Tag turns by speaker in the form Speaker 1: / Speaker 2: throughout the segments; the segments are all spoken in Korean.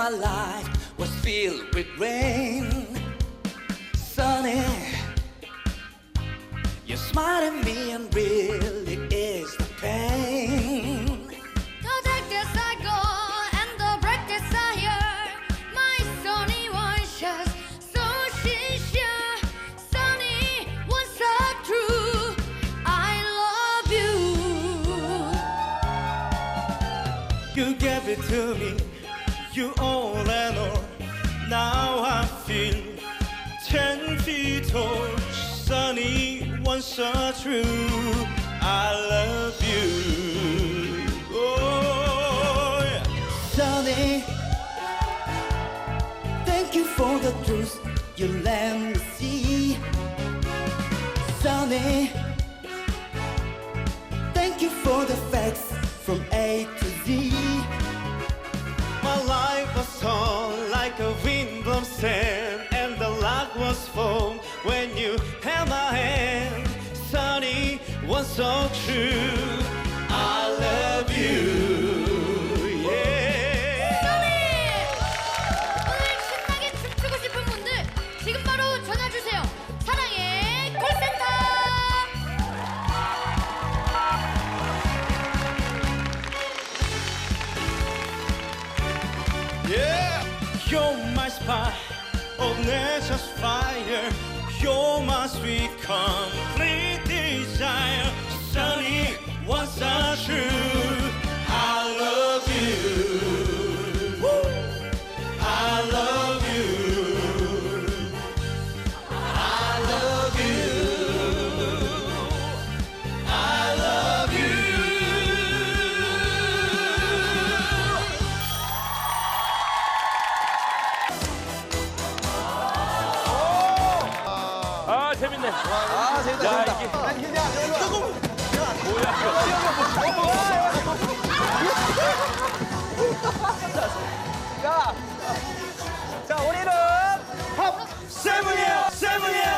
Speaker 1: My life was filled with rain. Sunny, you smile at me and really is the pain.
Speaker 2: I go and the brightest I hear. My sunny one so sincere. Sunny true. I love you.
Speaker 3: You gave it to me, you all and all. Now I feel ten feet tall, sunny, one so true. I love you. Oh.
Speaker 1: Sunny, thank you for the truth you let me see. Sunny, thank you for the facts from A to
Speaker 3: sand, and the lock was full when you held my hand. Sunny, was so true. I love you. Yeah.
Speaker 2: sunny. 오늘 신나게 춤추고 싶은 분들 지금 바로 전화 주세요. 사랑의 콜센터.
Speaker 3: Yeah, you're my spy nature's fire. You're my complete desire.
Speaker 4: 자, 자 우리는
Speaker 3: 세븐이에요, 세븐이에요.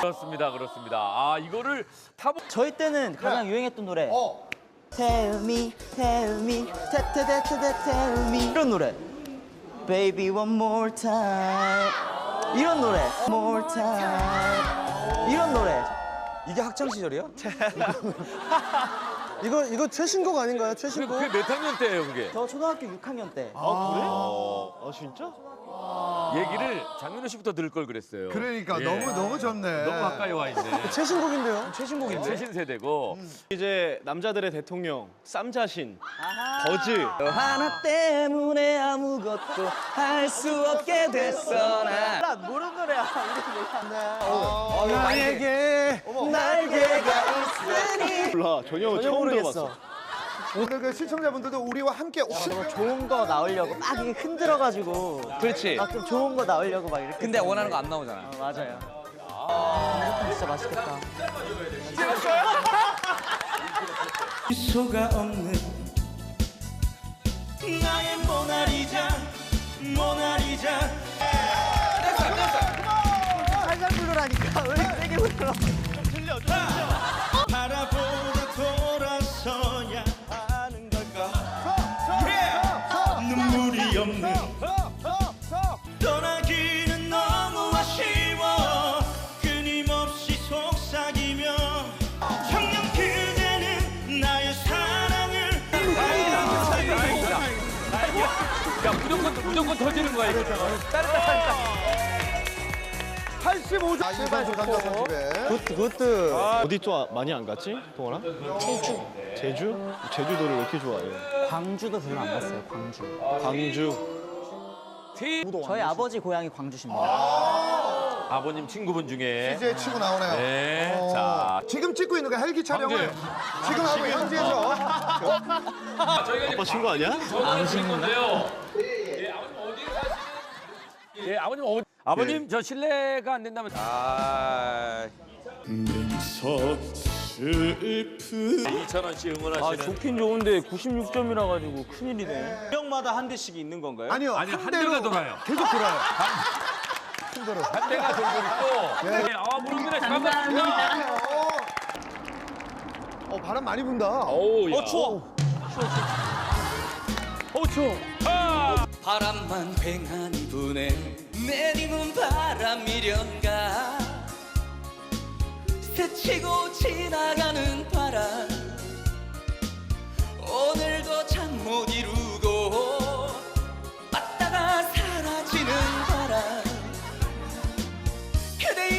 Speaker 5: 그렇습니다, 그렇습니다. 아 이거를 타보.
Speaker 6: 저희 때는 가장 유행했던 노래
Speaker 4: 어.
Speaker 6: Tell me, tell me, 테테테테테 tell me 이런 노래 Baby one more time 이런 노래 More time 이런 노래
Speaker 4: 이게 학창 시절이요? 이거 이거 최신곡 아닌가요?
Speaker 5: 그게,
Speaker 4: 최신곡?
Speaker 5: 그게 몇 학년 때예요, 그게?
Speaker 6: 저 초등학교 6학년 때
Speaker 3: 아 진짜?
Speaker 5: 얘기를 장민호 씨부터 들을 걸 그랬어요.
Speaker 7: 그러니까
Speaker 5: 예.
Speaker 7: 너무 너무 좋네.
Speaker 5: 너무 가까이 와 있네.
Speaker 4: 최신곡인데요?
Speaker 5: 최신곡인데. 최신 세대고.
Speaker 3: 이제 남자들의 대통령 쌈자신 버즈
Speaker 6: 하나 때문에 아무것도 할 수 없게 됐어 나 노래야
Speaker 4: 어, 나에게
Speaker 6: 날개가 있으니.
Speaker 3: 몰라 전혀
Speaker 6: 전혀
Speaker 3: 처음
Speaker 6: 모르겠어.
Speaker 3: 들어봤어.
Speaker 7: 오늘 그 시청자분들도 우리와 함께
Speaker 6: 저 좋은 거 나오려고 막 이렇게 흔들어가지고.
Speaker 3: 그렇지.
Speaker 6: 막 좀 좋은 거 나오려고 막 이렇게
Speaker 4: 근데 원하는 거 안 나오잖아.
Speaker 6: 어, 맞아요. 아, 진짜 맛있겠다.
Speaker 3: 미소가 없는 나의 모나리자 모나리자
Speaker 6: 부르라니까. 왜 세게 불러?
Speaker 3: 바라보다 돌아서야 하는 걸까? Yeah! 눈물이 없는 떠나기는 너무 아쉬워. 끊임없이 속삭이며 청년 그대는 나의 사랑을
Speaker 5: 야 무조건 무조건 터지는 거야 이거.
Speaker 4: 85점.
Speaker 7: 아, 이번 감자 편집에
Speaker 4: 굿 굿.
Speaker 3: 어디 좀 많이 안 갔지? 동원아? 제주 제주? 제주도를 왜 이렇게 좋아해?
Speaker 6: 광주도 별로 안 갔어요 광주
Speaker 3: 광주
Speaker 5: 티
Speaker 6: 저희 아버지 고향이 광주십니다
Speaker 5: 아버님 친구분 중에.
Speaker 7: 이제 치고 나오네요.
Speaker 5: 네.
Speaker 7: 어.
Speaker 5: 자.
Speaker 7: 지금 찍고 있는 거 헬기 촬영을
Speaker 5: 광주.
Speaker 7: 지금 하고 현지에서
Speaker 3: 아빠 친구 아니야?
Speaker 5: 아버님 건데요. 예, 아버님 어디에 사시? 예, 아버님 어디? 아버님 저 실례가 안 된다면
Speaker 4: 아.
Speaker 3: 슬픈
Speaker 5: 이찬원 씨 응원하시는.
Speaker 6: 좋긴 좋은데 96점이라 가지고 큰일이네
Speaker 3: 지역마다 한 대씩 있는 건가요?
Speaker 7: 아니요
Speaker 5: 아니 한한
Speaker 7: 대로
Speaker 5: 대가 돌아요.
Speaker 7: 계속 돌아요.
Speaker 5: 한 대가 돌고 있고. 네. 아 무릎이네 반갑습니다.
Speaker 7: 어 바람 많이 분다.
Speaker 5: 어우 야.
Speaker 3: 어 추워
Speaker 5: 5초. 아!
Speaker 7: 바람만 휑하니 부네 내리는 바람이련가? 스치고 지나가는 바람. 오늘도 잠 못 이루고 왔다가 사라지는 바람. 그대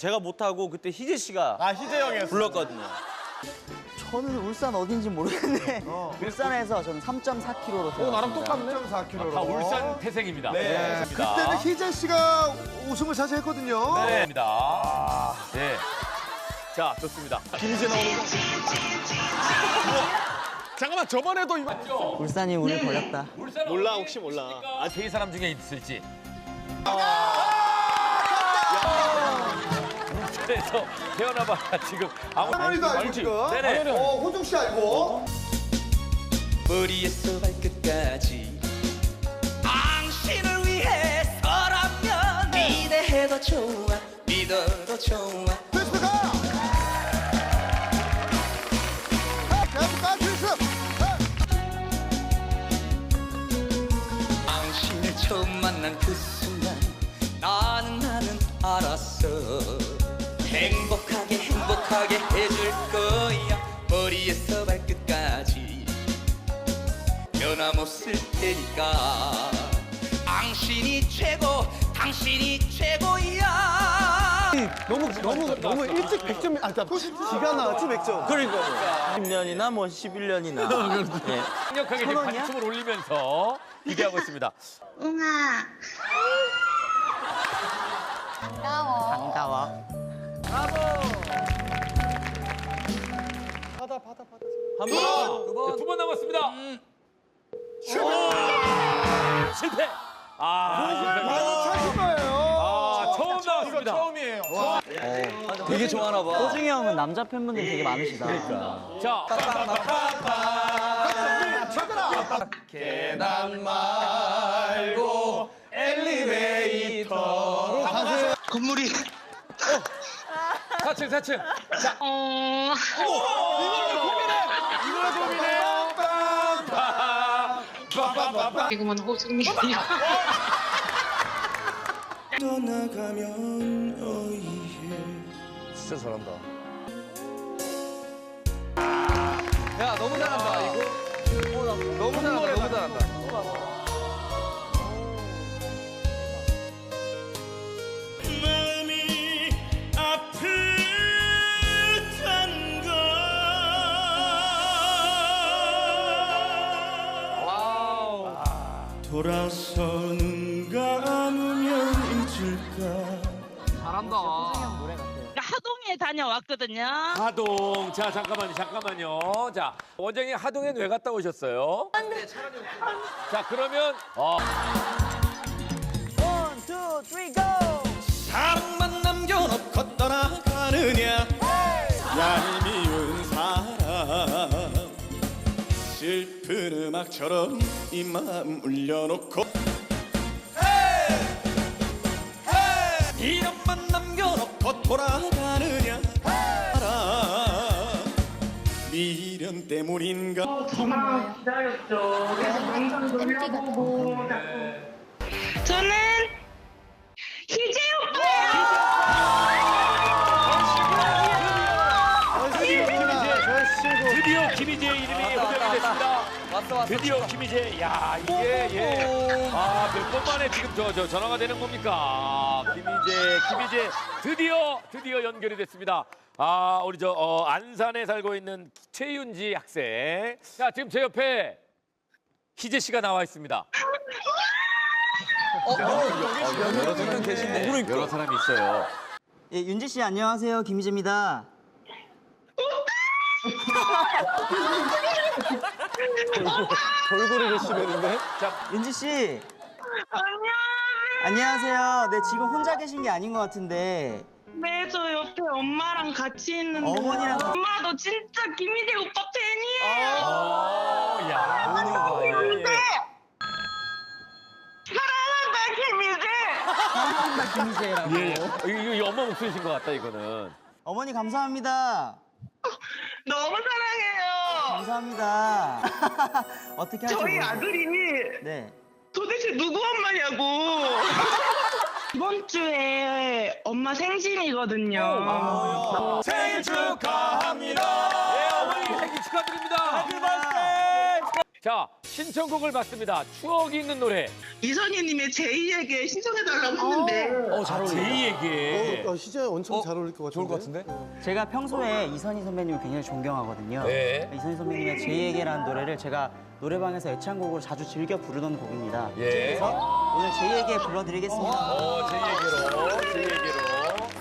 Speaker 3: 제가 못하고 그때 희재 씨가
Speaker 8: 아 희재 형이었어.
Speaker 3: 불렀거든요.
Speaker 6: 저는 울산 어딘지 모르겠는데 울산에서 저는 3.4km로
Speaker 9: 어, 나랑 똑같네. 4kg로.
Speaker 5: 다 울산 태생입니다. 네.
Speaker 9: 그때는 희재 씨가 우승을 차지했거든요.
Speaker 5: 네. 입니다. 네. 자, 좋습니다.
Speaker 8: 잠깐만 저번에도 이거.
Speaker 6: 울산이 우리 버렸다.
Speaker 5: 울산
Speaker 3: 몰라, 혹시 몰라.
Speaker 5: 아, 세 사람 중에 있을지. 울 산에서 태어나봐 지금 아무
Speaker 9: 할머니도 알고
Speaker 5: 알지?
Speaker 9: 지금.
Speaker 5: 네네.
Speaker 9: 어, 호중 씨 알고.
Speaker 7: 머리에서 발끝까지 당신을 위해서라면 기대해도 좋아 믿어도 좋아
Speaker 9: 계속 가,
Speaker 7: 당신을 처음 만난 그 순간 나는 나는 알았어 행복하게 행복하게 해줄 거야 머리에서 발끝까지 변함없을 테니까 당신이 최고 당신이 최고야
Speaker 9: 너무, 너무, 너무 일찍 100점, 아, 그러니까 기가 나왔지, 100점.
Speaker 3: 그러니까 10년이나 뭐 11년이나. 예.
Speaker 5: 강력하게 지금
Speaker 6: 원이야?
Speaker 5: 반춤을 올리면서 기대하고 있습니다.
Speaker 10: 웅아 반가워
Speaker 6: 반가워.
Speaker 3: 한 번.
Speaker 5: 두 번 남았습니다. 실패. 실패. 아,
Speaker 9: 차신 거예요.
Speaker 5: 아, 처음 나왔습니다.
Speaker 8: 처음이에요.
Speaker 3: 되게 좋아하나 봐.
Speaker 6: 호중이 형은 남자 팬분들이 되게 많으시다.
Speaker 5: 자,
Speaker 9: 건물이.
Speaker 5: 4층, 4층.
Speaker 11: 개그만 호승민
Speaker 7: 떠나가면 어이해
Speaker 3: 진짜 잘한다. 야, 너무 잘한다, 이거. 너무 잘한다, 너무 잘한다.
Speaker 11: 하동에 다녀왔거든요.
Speaker 5: 하동. 자, 잠깐만요, 잠깐만요. 자, 원장님 하동에 왜 갔다 오셨어요? 자, 그러면 어,
Speaker 6: 원, 투, 쓰리, 고!
Speaker 8: 사랑만 남겨놓고 떠나가느냐 얄미운 사람 슬픈 음악처럼 이 마음 울려놓고 남겨놓고 돌아가느냐? 사람 미련 때문인가?
Speaker 11: 전화 기다렸죠. 그래서 영상 돌려보고 저는
Speaker 3: 왔어, 왔어.
Speaker 5: 드디어 김희재. 야, 이게 예. 아, 몇 번 만에 지금 저, 저 전화가 되는 겁니까? 김희재, 김희재. 드디어, 드디어 연결이 됐습니다. 아, 우리 저 어, 안산에 살고 있는 최윤지 학생. 자, 지금 제 옆에 희재 씨가 나와 있습니다.
Speaker 3: 여러 분 계신데. 그러니까.
Speaker 5: 여러 사람이 있어요.
Speaker 6: 예, 윤지 씨 안녕하세요. 김희재입니다.
Speaker 3: 돌고래 개시되는데?
Speaker 6: 윤지 씨
Speaker 11: 안녕하세요.
Speaker 6: 안녕하세요. 네 지금 혼자 계신 게 아닌 것 같은데
Speaker 11: 네, 저 옆에 엄마랑 같이 있는데.
Speaker 6: 어머니랑
Speaker 11: 엄마, 너 진짜 김희재 오빠 팬이에요.
Speaker 5: 어, 야.
Speaker 11: 사랑해.
Speaker 6: 김희재라고.
Speaker 5: 예, 예. 이거, 이거 엄마 목소리신 것 같다, 이거는.
Speaker 6: 어머니 감사합니다.
Speaker 11: 너무 사랑해요.
Speaker 6: 감사합니다. 어떻게 할지
Speaker 11: 저희
Speaker 6: 모르겠-
Speaker 11: 아들이
Speaker 6: 네.
Speaker 11: 도대체 누구 엄마냐고. 이번 주에 엄마 생신이거든요.
Speaker 3: 생일 축하합니다.
Speaker 5: 예, 어머니 생일 축하드립니다. 자, 신청곡을 받습니다. 추억이 있는 노래.
Speaker 11: 이선희님의 제이에게 신청해달라고 했는데
Speaker 5: 제이에게.
Speaker 7: 어, 진짜 엄청 잘 어울릴 것 같은데.
Speaker 4: 좋을 것 같은데?
Speaker 6: 제가 평소에 이선희 선배님을 굉장히 존경하거든요.
Speaker 5: 네.
Speaker 6: 이선희 선배님의 제이에게라는 노래를 제가 노래방에서 애창곡으로 자주 즐겨 부르던 곡입니다.
Speaker 5: 예.
Speaker 6: 그래서 오늘 제이에게 불러드리겠습니다.
Speaker 5: 어, 제이에게로. 제이에게로.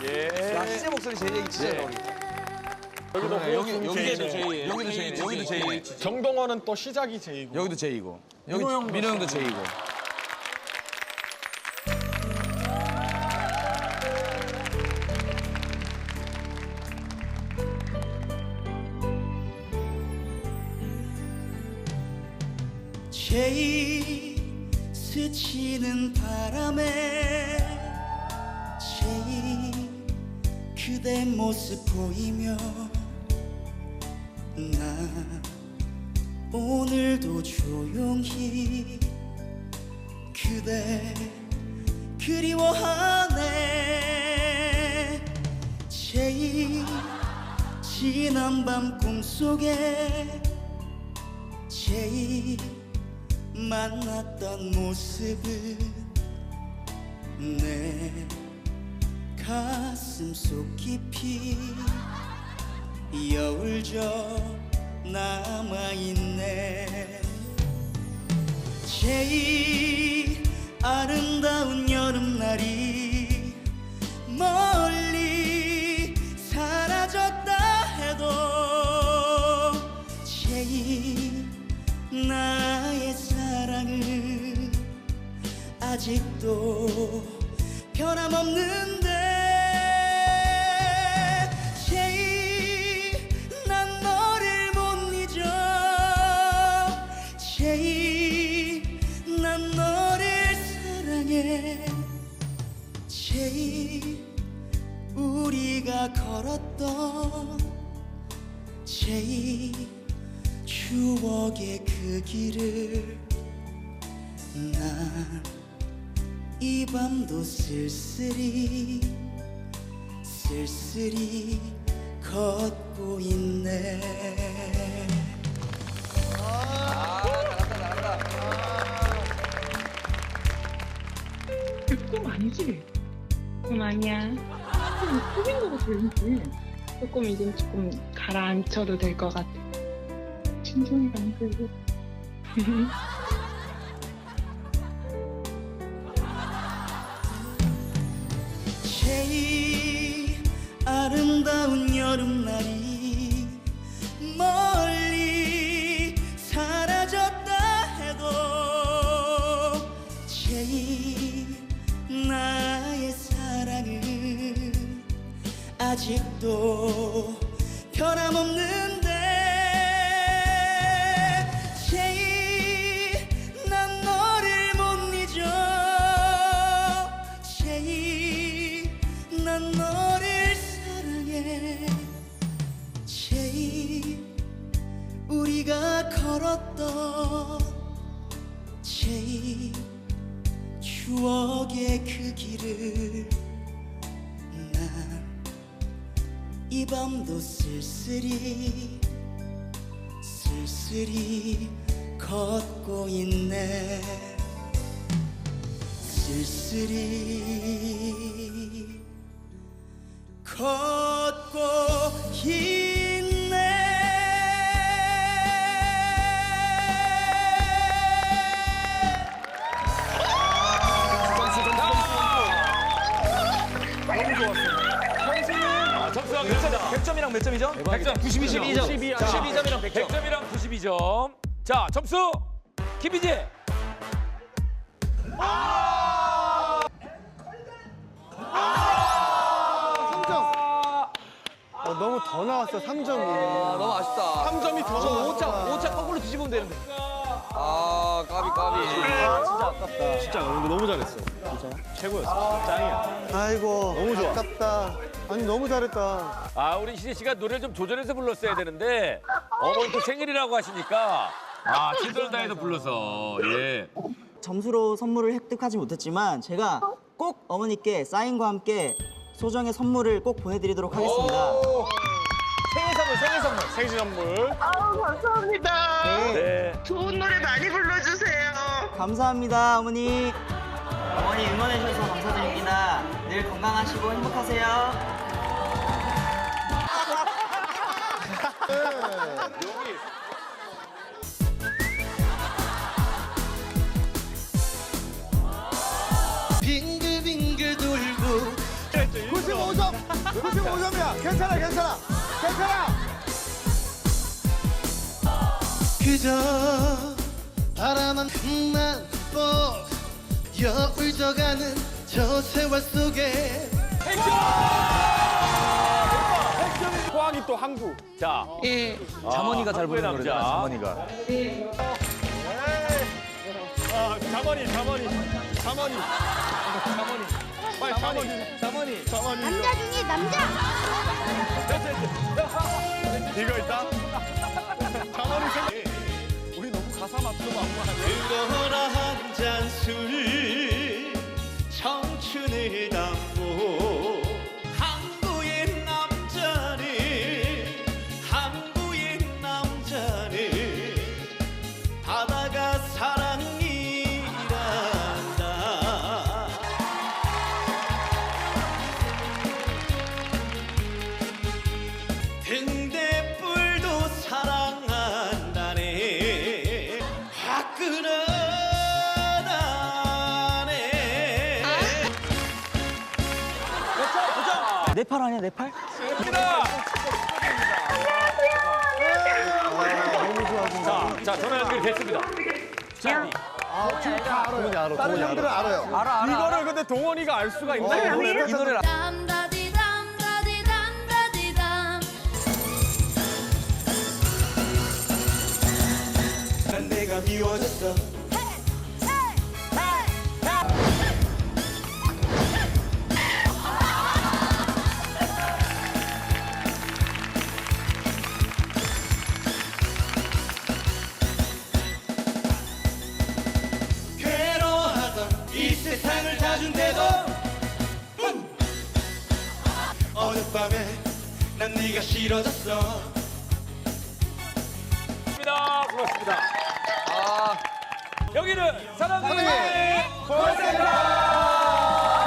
Speaker 5: 예.
Speaker 4: 야, 희재 목소리 제 얘기 진짜 잘 어울린다.
Speaker 3: 여기도
Speaker 4: 여기, 여기도 제이. 여기도 제이. 여기도 제이.
Speaker 3: 정동원은 또 시작이 제이고.
Speaker 4: 여기도 제이고. 여기 민호 형도 제이고.
Speaker 1: 제이 스치는 바람에 제이 그대 모습 보이며 나 오늘도 조용히 그대 그리워하네. 제이 지난 밤 꿈속에 제일 만났던 모습은 내 가슴 속 깊이 여울져 남아있네. 제일 아름다운 여름날이 멀리 사라졌다 해도 제일 나의 사랑은 아직도 변함없는 걷고 있네
Speaker 11: 꿈 아니지? 꿈 아니야. 꿈, 꿈인 거 같은데. 조금 이제 조금 가라앉혀도 될 것 같아. 심장이 안 들고.
Speaker 1: 아직도 변함없는데 제일 난 너를 못 잊어. 제일 난 너를 사랑해. 제일 우리가 걸었던 제일 추억의 그 길을 이 밤도 쓸쓸히 쓸쓸히 걷고 있네. 쓸쓸히 걷고 있네
Speaker 4: 100점 이랑 몇 점이죠?
Speaker 5: 100점,
Speaker 4: 92점.
Speaker 5: 92점.
Speaker 4: 92점이랑 100점.
Speaker 5: 100점이랑 92점. 자, 점수 김희재.
Speaker 7: 어, 너무 더 나왔어, 3점이.
Speaker 4: 아, 너무 아쉽다.
Speaker 3: 3점이
Speaker 4: 더저
Speaker 3: 나왔어.
Speaker 4: 5차, 5차 거꾸로 뒤집으면 되는데. 아 까비 까비.
Speaker 8: 진짜 너무 너무 잘했어. 진짜요? 최고였어. 짱이야.
Speaker 7: 아이고
Speaker 8: 너무 좋아.
Speaker 7: 아깝다. 아니 너무 잘했다.
Speaker 5: 아 우리 희재 씨가 노래를 좀 조절해서 불렀어야 되는데 어머니 또 생일이라고 하시니까 아 최선을 다해서 불러서 예.
Speaker 6: 점수로 선물을 획득하지 못했지만 제가 꼭 어머니께 사인과 함께 소정의 선물을 꼭 보내드리도록 하겠습니다.
Speaker 8: 생일 선물.
Speaker 11: 아우 감사합니다.
Speaker 5: 네.
Speaker 11: 좋은 노래 많이 불러주세요.
Speaker 6: 감사합니다, 어머니. 어머니 응원해 주셔서 감사드립니다. 늘 건강하시고 행복하세요.
Speaker 3: 빙글빙글 돌고
Speaker 7: 95점. 95점이야. 괜찮아 괜찮아. 괜찮아.
Speaker 3: 그저 바라만 만보 여울져가는 저 세월 속에
Speaker 8: 포항이 또 항구.
Speaker 5: 자
Speaker 12: 예.
Speaker 4: 자mon이가 잘 부르는
Speaker 5: 남자.
Speaker 4: 노래잖아. 자mon이가.
Speaker 8: 아, 자머니, 자머니, 자머니. 자머니. 빨리 자머니. 자머니. 자머니.
Speaker 2: 남자 중에 남자
Speaker 8: 이거 있다. 자머니 생. 가사 안무 아니야?
Speaker 3: 뜨거라 한잔 술 청춘을
Speaker 6: 네팔 아니야, 네팔?
Speaker 5: 자, 자 전화 연결이 됐습니다. 자,
Speaker 7: 다른 형들은 알아요.
Speaker 4: 알아 알아.
Speaker 8: 이거를 근데 동원이가 알 수가 있나? 이 노래를?
Speaker 4: 이 노래를
Speaker 3: 난 내가 미워졌어